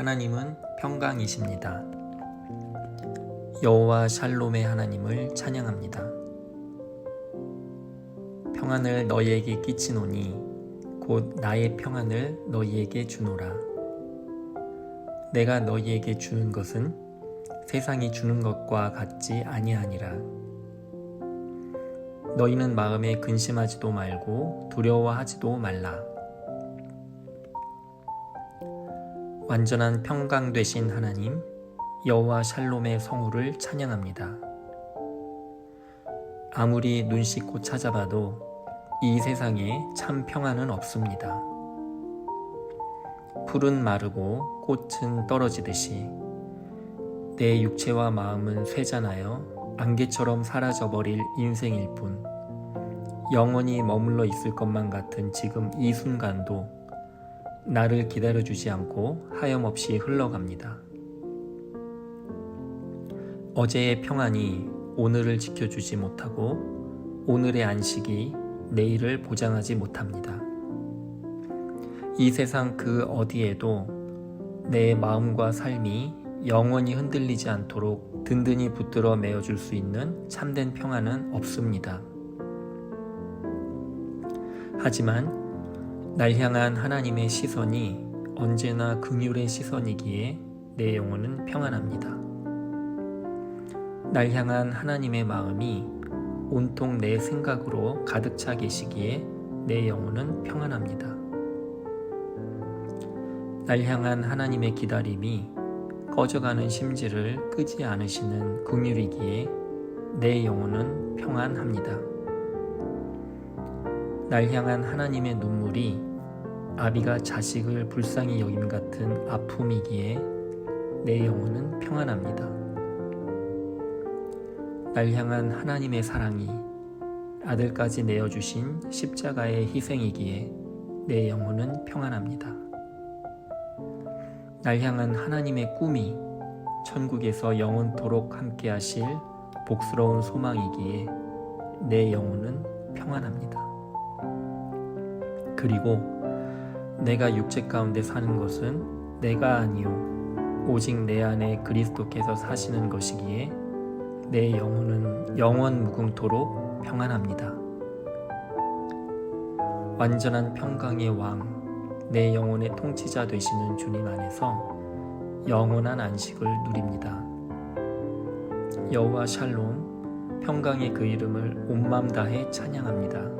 하나님은 평강이십니다. 여호와 샬롬의 하나님을 찬양합니다. 평안을 너희에게 끼치노니 곧 나의 평안을 너희에게 주노라. 내가 너희에게 주는 것은 세상이 주는 것과 같지 아니하니라. 너희는 마음에 근심하지도 말고 두려워하지도 말라. 완전한 평강 되신 하나님 여호와 샬롬의 성우를 찬양합니다. 아무리 눈 씻고 찾아봐도 이 세상에 참 평안은 없습니다. 풀은 마르고 꽃은 떨어지듯이 내 육체와 마음은 쇠잔하여 안개처럼 사라져버릴 인생일 뿐 영원히 머물러 있을 것만 같은 지금 이 순간도 나를 기다려주지 않고 하염없이 흘러갑니다. 어제의 평안이 오늘을 지켜주지 못하고 오늘의 안식이 내일을 보장하지 못합니다. 이 세상 그 어디에도 내 마음과 삶이 영원히 흔들리지 않도록 든든히 붙들어 메어줄 수 있는 참된 평안은 없습니다. 하지만 날 향한 하나님의 시선이 언제나 긍휼의 시선이기에 내 영혼은 평안합니다. 날 향한 하나님의 마음이 온통 내 생각으로 가득 차 계시기에 내 영혼은 평안합니다. 날 향한 하나님의 기다림이 꺼져가는 심지를 끄지 않으시는 긍휼이기에 내 영혼은 평안합니다. 날 향한 하나님의 눈물이 아비가 자식을 불쌍히 여김 같은 아픔이기에 내 영혼은 평안합니다. 날 향한 하나님의 사랑이 아들까지 내어주신 십자가의 희생이기에 내 영혼은 평안합니다. 날 향한 하나님의 꿈이 천국에서 영원토록 함께 하실 복스러운 소망이기에 내 영혼은 평안합니다. 그리고 내가 육체 가운데 사는 것은 내가 아니요 오직 내 안에 그리스도께서 사시는 것이기에 내 영혼은 영원 무궁토록 평안합니다. 완전한 평강의 왕, 내 영혼의 통치자 되시는 주님 안에서 영원한 안식을 누립니다. 여호와 샬롬, 평강의 그 이름을 온맘 다해 찬양합니다.